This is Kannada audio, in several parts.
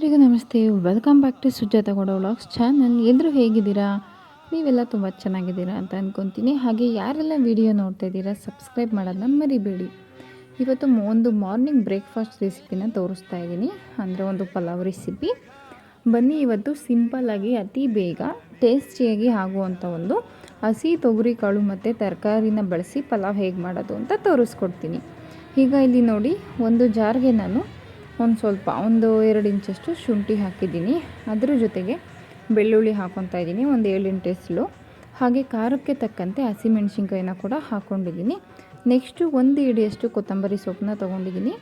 ಎಲ್ಲರಿಗೂ ನಮಸ್ತೆ. Welcome back to Sujatha Gowda vlogs channel ಎಲ್ಲರೂ ಹೇಗಿದ್ದೀರಾ? ನೀವೆಲ್ಲ ತುಂಬ ಚೆನ್ನಾಗಿದ್ದೀರಾ ಅಂತ ಅಂದ್ಕೊತೀನಿ ಹಾಗೆ ಯಾರೆಲ್ಲ ವಿಡಿಯೋ ನೋಡ್ತಾ ಇದ್ದೀರಾ ಸಬ್ಸ್ಕ್ರೈಬ್ ಮಾಡೋದನ್ನ ಮರಿಬೇಡಿ. ಇವತ್ತು ಒಂದು ಮಾರ್ನಿಂಗ್ ಬ್ರೇಕ್ಫಾಸ್ಟ್ ರೆಸಿಪಿನ ತೋರಿಸ್ತಾ ಇದ್ದೀನಿ. ಅಂದರೆ ಒಂದು ಪಲಾವ್ ರೆಸಿಪಿ ಬನ್ನಿ, ಇವತ್ತು ಸಿಂಪಲ್ಲಾಗಿ ಅತಿ ಬೇಗ ಟೇಸ್ಟಿಯಾಗಿ ಆಗುವಂಥ ಒಂದು ಹಸಿ ತೊಗರಿ ಕಾಳು ಮತ್ತು ತರಕಾರಿನ ಬಳಸಿ ಪಲಾವ್ ಹೇಗೆ ಮಾಡೋದು ಅಂತ ತೋರಿಸ್ಕೊಡ್ತೀನಿ. ಈಗ ಇಲ್ಲಿ ನೋಡಿ, ಒಂದು ಜಾರ್ಗೆ ನಾನು ಒಂದು ಸ್ವಲ್ಪ ಒಂದು ಎರಡು ಇಂಚಷ್ಟು ಶುಂಠಿ ಹಾಕಿದ್ದೀನಿ. ಅದ್ರ ಜೊತೆಗೆ ಬೆಳ್ಳುಳ್ಳಿ ಹಾಕೊತಾ ಇದ್ದೀನಿ, ಒಂದು ಏಳು ಎಸ್ಲು ಹಾಗೆ ಖಾರಕ್ಕೆ ತಕ್ಕಂತೆ ಹಸಿಮೆಣ್ಸಿನ್ಕಾಯಿನ ಕೂಡ ಹಾಕ್ಕೊಂಡಿದ್ದೀನಿ ನೆಕ್ಸ್ಟು ಒಂದು ಇಡಿಯಷ್ಟು ಕೊತ್ತಂಬರಿ ಸೊಪ್ಪನ್ನ ತೊಗೊಂಡಿದ್ದೀನಿ.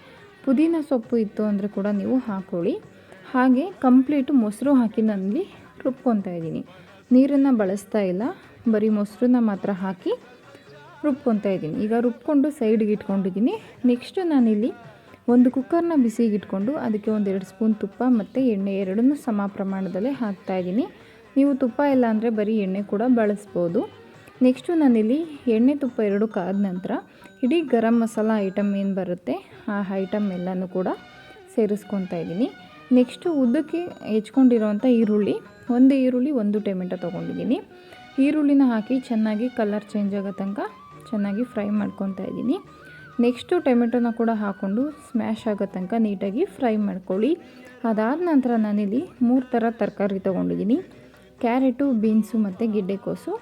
ಪುದೀನ ಸೊಪ್ಪು ಇತ್ತು ಅಂದರೆ ಕೂಡ ನೀವು ಹಾಕ್ಕೊಳ್ಳಿ ಹಾಗೆ ಕಂಪ್ಲೀಟು ಮೊಸರು ಹಾಕಿ ನನ್ನಲ್ಲಿ ರುಬ್ಕೊತಾ ಇದ್ದೀನಿ. ನೀರನ್ನು ಬಳಸ್ತಾ ಇಲ್ಲ, ಬರೀ ಮೊಸರನ್ನ ಮಾತ್ರ ಹಾಕಿ ರುಬ್ಕೊತಾ ಇದ್ದೀನಿ. ಈಗ ರುಬ್ಕೊಂಡು ಸೈಡ್ಗೆ ಇಟ್ಕೊಂಡಿದ್ದೀನಿ. ನೆಕ್ಸ್ಟು ನಾನಿಲ್ಲಿ ಒಂದು ಕುಕ್ಕರ್ನ ಬಿಸಿಗಿಟ್ಕೊಂಡು ಅದಕ್ಕೆ ಒಂದು ಎರಡು ಸ್ಪೂನ್ ತುಪ್ಪ ಮತ್ತು ಎಣ್ಣೆ ಎರಡನ್ನೂ ಸಮ ಪ್ರಮಾಣದಲ್ಲೇ ಹಾಕ್ತಾಯಿದ್ದೀನಿ ನೀವು ತುಪ್ಪ ಇಲ್ಲ ಅಂದರೆ ಬರೀ ಎಣ್ಣೆ ಕೂಡ ಬಳಸ್ಬೋದು. ನೆಕ್ಸ್ಟು ನಾನಿಲ್ಲಿ ಎಣ್ಣೆ ತುಪ್ಪ ಎರಡು ಕಾದ ನಂತರ ಇಡೀ ಗರಂ ಮಸಾಲ ಐಟಮ್ ಏನು ಬರುತ್ತೆ ಆ ಐಟಮ್ ಎಲ್ಲನೂ ಕೂಡ ಸೇರಿಸ್ಕೊತಾ ಇದ್ದೀನಿ. ನೆಕ್ಸ್ಟು ಉದ್ದಕ್ಕೆ ಹೆಚ್ಕೊಂಡಿರೋವಂಥ ಈರುಳ್ಳಿ, ಒಂದು ಈರುಳ್ಳಿ ಒಂದು ಟೊಮೆಟೊ ತೊಗೊಂಡಿದ್ದೀನಿ. ಈರುಳ್ಳಿನ ಹಾಕಿ ಚೆನ್ನಾಗಿ ಕಲರ್ ಚೇಂಜ್ ಆಗೋ ತನಕ ಚೆನ್ನಾಗಿ ಫ್ರೈ ಮಾಡ್ಕೊತಾ ಇದ್ದೀನಿ. ನೆಕ್ಸ್ಟು ಟೊಮೆಟೊನ ಕೂಡ ಹಾಕ್ಕೊಂಡು ಸ್ಮ್ಯಾಶ್ ಆಗೋ ತನಕ ನೀಟಾಗಿ ಫ್ರೈ ಮಾಡ್ಕೊಳ್ಳಿ. ಅದಾದ ನಂತರ ನಾನಿಲ್ಲಿ ಮೂರು ಥರ ತರಕಾರಿ ತೊಗೊಂಡಿದ್ದೀನಿ. ಕ್ಯಾರೆಟು, ಬೀನ್ಸು ಮತ್ತು ಗಿಡ್ಡೆಕೋಸು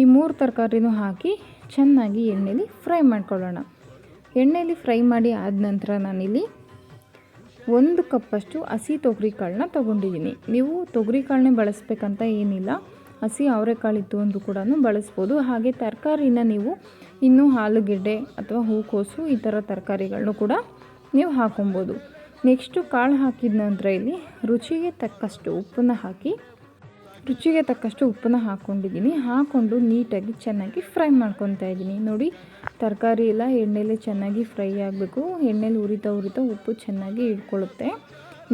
ಈ ಮೂರು ತರಕಾರಿನೂ ಹಾಕಿ ಚೆನ್ನಾಗಿ ಎಣ್ಣೆಲಿ ಫ್ರೈ ಮಾಡ್ಕೊಳ್ಳೋಣ. ಎಣ್ಣೆಲಿ ಫ್ರೈ ಮಾಡಿ ಆದ ನಂತರ ನಾನಿಲ್ಲಿ ಒಂದು ಕಪ್ಪಷ್ಟು ಹಸಿ ತೊಗರಿ ಕಾಳನ್ನ ತೊಗೊಂಡಿದ್ದೀನಿ. ನೀವು ತೊಗರಿ ಕಾಳನ್ನೇ ಬಳಸ್ಬೇಕಂತ ಏನಿಲ್ಲ. ಹಸಿ ಅವರೆಕಾಳಿತ್ತು ಅಂದರೂ ಕೂಡ ಬಳಸ್ಬೋದು. ಹಾಗೆ ತರಕಾರಿನ ನೀವು ಇನ್ನೂ ಆಲೂಗೆಡ್ಡೆ ಅಥವಾ ಹೂಕೋಸು ಈ ಥರ ತರಕಾರಿಗಳನ್ನು ಕೂಡ ನೀವು ಹಾಕೊಬೋದು. ನೆಕ್ಸ್ಟು ಕಾಳು ಹಾಕಿದ ನಂತರ ಇಲ್ಲಿ ರುಚಿಗೆ ತಕ್ಕಷ್ಟು ಉಪ್ಪನ್ನು ಹಾಕಿ, ರುಚಿಗೆ ತಕ್ಕಷ್ಟು ಉಪ್ಪನ್ನು ಹಾಕ್ಕೊಂಡಿದ್ದೀನಿ ಹಾಕ್ಕೊಂಡು ನೀಟಾಗಿ ಚೆನ್ನಾಗಿ ಫ್ರೈ ಮಾಡ್ಕೊತಾ ಇದ್ದೀನಿ. ನೋಡಿ, ತರಕಾರಿ ಎಲ್ಲ ಎಣ್ಣೆಲೆ ಚೆನ್ನಾಗಿ ಫ್ರೈ ಆಗಬೇಕು. ಎಣ್ಣೆಲಿ ಉರಿತಾ ಉರಿತಾ ಉಪ್ಪು ಚೆನ್ನಾಗಿ ಇಟ್ಕೊಳ್ಳುತ್ತೆ.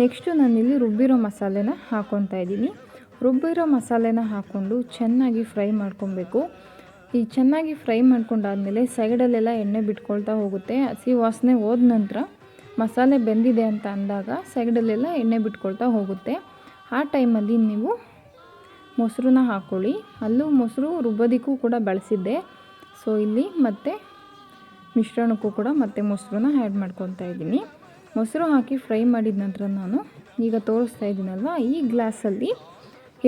ನೆಕ್ಸ್ಟು ನಾನಿಲ್ಲಿ ರುಬ್ಬಿರೋ ಮಸಾಲೆನ ಹಾಕ್ಕೊತಾ ಇದ್ದೀನಿ. ರುಬ್ಬಿರೋ ಮಸಾಲೆನ ಹಾಕ್ಕೊಂಡು ಚೆನ್ನಾಗಿ ಫ್ರೈ ಮಾಡ್ಕೊಬೇಕು. ಈ ಚೆನ್ನಾಗಿ ಫ್ರೈ ಮಾಡ್ಕೊಂಡಾದಮೇಲೆ ಸೈಡಲ್ಲೆಲ್ಲ ಎಣ್ಣೆ ಬಿಟ್ಕೊಳ್ತಾ ಹೋಗುತ್ತೆ. ಹಸಿ ವಾಸನೆ ಹೋದ ನಂತರ ಮಸಾಲೆ ಬೆಂದಿದೆ ಅಂತ ಅಂದಾಗ ಸೈಡಲ್ಲೆಲ್ಲ ಎಣ್ಣೆ ಬಿಟ್ಕೊಳ್ತಾ ಹೋಗುತ್ತೆ. ಆ ಟೈಮಲ್ಲಿ ನೀವು ಮೊಸರನ್ನ ಹಾಕ್ಕೊಳ್ಳಿ. ಅಲ್ಲೂ ಮೊಸರು ರುಬ್ಬೋದಕ್ಕೂ ಕೂಡ ಬಳಸಿದ್ದೆ. ಸೊ, ಇಲ್ಲಿ ಮತ್ತೆ ಮಿಶ್ರಣಕ್ಕೂ ಕೂಡ ಮತ್ತೆ ಮೊಸರನ್ನ ಆ್ಯಡ್ ಮಾಡ್ಕೊತಾ ಇದ್ದೀನಿ. ಮೊಸರು ಹಾಕಿ ಫ್ರೈ ಮಾಡಿದ ನಂತರ ನಾನು ಈಗ ತೋರಿಸ್ತಾ ಇದ್ದೀನಲ್ವ? ಈ ಗ್ಲಾಸಲ್ಲಿ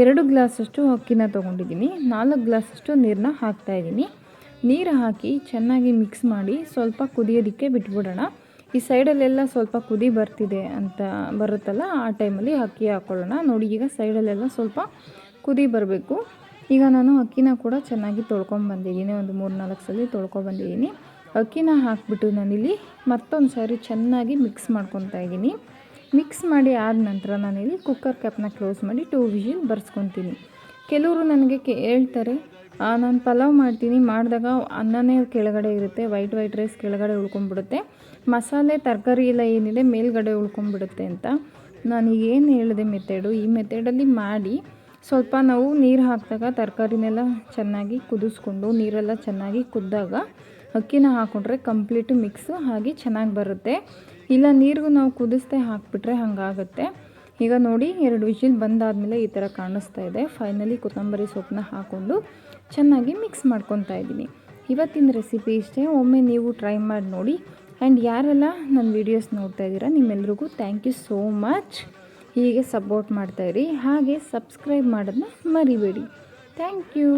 ಎರಡು ಗ್ಲಾಸಷ್ಟು ಅಕ್ಕಿನ ತೊಗೊಂಡಿದ್ದೀನಿ. ನಾಲ್ಕು ಗ್ಲಾಸಷ್ಟು ನೀರನ್ನ ಹಾಕ್ತಾಯಿದ್ದೀನಿ ನೀರು ಹಾಕಿ ಚೆನ್ನಾಗಿ ಮಿಕ್ಸ್ ಮಾಡಿ ಸ್ವಲ್ಪ ಕುದಿಯೋದಕ್ಕೆ ಬಿಟ್ಬಿಡೋಣ. ಈ ಸೈಡಲ್ಲೆಲ್ಲ ಸ್ವಲ್ಪ ಕುದಿ ಬರ್ತಿದೆ ಅಂತ ಬರುತ್ತಲ್ಲ, ಆ ಟೈಮಲ್ಲಿ ಅಕ್ಕಿ ಹಾಕ್ಕೊಳ್ಳೋಣ ನೋಡಿ, ಈಗ ಸೈಡಲ್ಲೆಲ್ಲ ಸ್ವಲ್ಪ ಕುದಿ ಬರಬೇಕು. ಈಗ ನಾನು ಅಕ್ಕಿನ ಕೂಡ ಚೆನ್ನಾಗಿ ತೊಳ್ಕೊಂಬಂದಿದ್ದೀನಿ ಒಂದು ಮೂರು ನಾಲ್ಕು ಸಲ ತೊಳ್ಕೊಬಂದಿದ್ದೀನಿ ಅಕ್ಕಿನ ಹಾಕ್ಬಿಟ್ಟು ನಾನಿಲ್ಲಿ ಮತ್ತೊಂದು ಸಾರಿ ಚೆನ್ನಾಗಿ ಮಿಕ್ಸ್ ಮಾಡ್ಕೊತಾ ಇದ್ದೀನಿ. ಮಿಕ್ಸ್ ಮಾಡಿ ಆದ ನಂತರ ನಾನಿಲ್ಲಿ ಕುಕ್ಕರ್ ಕ್ಯಾಪ್ನ ಕ್ಲೋಸ್ ಮಾಡಿ ಟೂ ವಿಷಿಲ್ ಬರ್ಸ್ಕೊತೀನಿ. ಕೆಲವರು ನನಗೆ ಹೇಳ್ತಾರೆ ನಾನು ಪಲಾವ್ ಮಾಡ್ತೀನಿ. ಮಾಡಿದಾಗ ಅನ್ನನೇ ಕೆಳಗಡೆ ಇರುತ್ತೆ ವೈಟ್ ವೈಟ್ ರೈಸ್ ಕೆಳಗಡೆ ಉಳ್ಕೊಂಡ್ಬಿಡುತ್ತೆ. ಮಸಾಲೆ, ತರಕಾರಿ ಎಲ್ಲ ಏನಿದೆ ಮೇಲ್ಗಡೆ ಉಳ್ಕೊಂಡ್ಬಿಡುತ್ತೆ ಅಂತ. ನಾನು ಏನು ಹೇಳಿದೆ ಮೆಥೆಡು ಈ ಮೆಥೆಡಲ್ಲಿ ಮಾಡಿ ಸ್ವಲ್ಪ ನಾವು ನೀರು ಹಾಕಿದಾಗ ತರಕಾರಿನೆಲ್ಲ ಚೆನ್ನಾಗಿ ಕುದಿಸ್ಕೊಂಡು, ನೀರೆಲ್ಲ ಚೆನ್ನಾಗಿ ಕುದ್ದಾಗ ಅಕ್ಕಿನ ಹಾಕ್ಕೊಂಡ್ರೆ ಕಂಪ್ಲೀಟು ಮಿಕ್ಸು ಹಾಗೆ ಚೆನ್ನಾಗಿ ಬರುತ್ತೆ. ಇಲ್ಲ, ನೀರಿಗೂ ನಾವು ಕುದಿಸ್ದೆ ಹಾಕಿಬಿಟ್ರೆ ಹಾಗಾಗುತ್ತೆ. ಈಗ ನೋಡಿ, ಎರಡು ವಿಷಿಲ್ ಬಂದಾದಮೇಲೆ ಈ ಥರ ಕಾಣಿಸ್ತಾ ಇದೆ. ಫೈನಲಿ ಕೊತ್ತಂಬರಿ ಸೊಪ್ಪನ್ನ ಹಾಕ್ಕೊಂಡು ಚೆನ್ನಾಗಿ ಮಿಕ್ಸ್ ಮಾಡ್ಕೊತಾ ಇದ್ದೀನಿ. ಇವತ್ತಿನ ರೆಸಿಪಿ ಇಷ್ಟೇ. ಒಮ್ಮೆ ನೀವು ಟ್ರೈ ಮಾಡಿ ನೋಡಿ. ಆ್ಯಂಡ್ ಯಾರೆಲ್ಲ ನನ್ನ ವೀಡಿಯೋಸ್ ನೋಡ್ತಾ ಇದ್ದೀರಾ, ನಿಮ್ಮೆಲ್ರಿಗೂ ಥ್ಯಾಂಕ್ ಯು ಸೋ ಮಚ್ ಹೀಗೆ ಸಪೋರ್ಟ್ ಮಾಡ್ತಾಯಿರಿ ಹಾಗೆ ಸಬ್ಸ್ಕ್ರೈಬ್ ಮಾಡೋದನ್ನ ಮರಿಬೇಡಿ. Thank you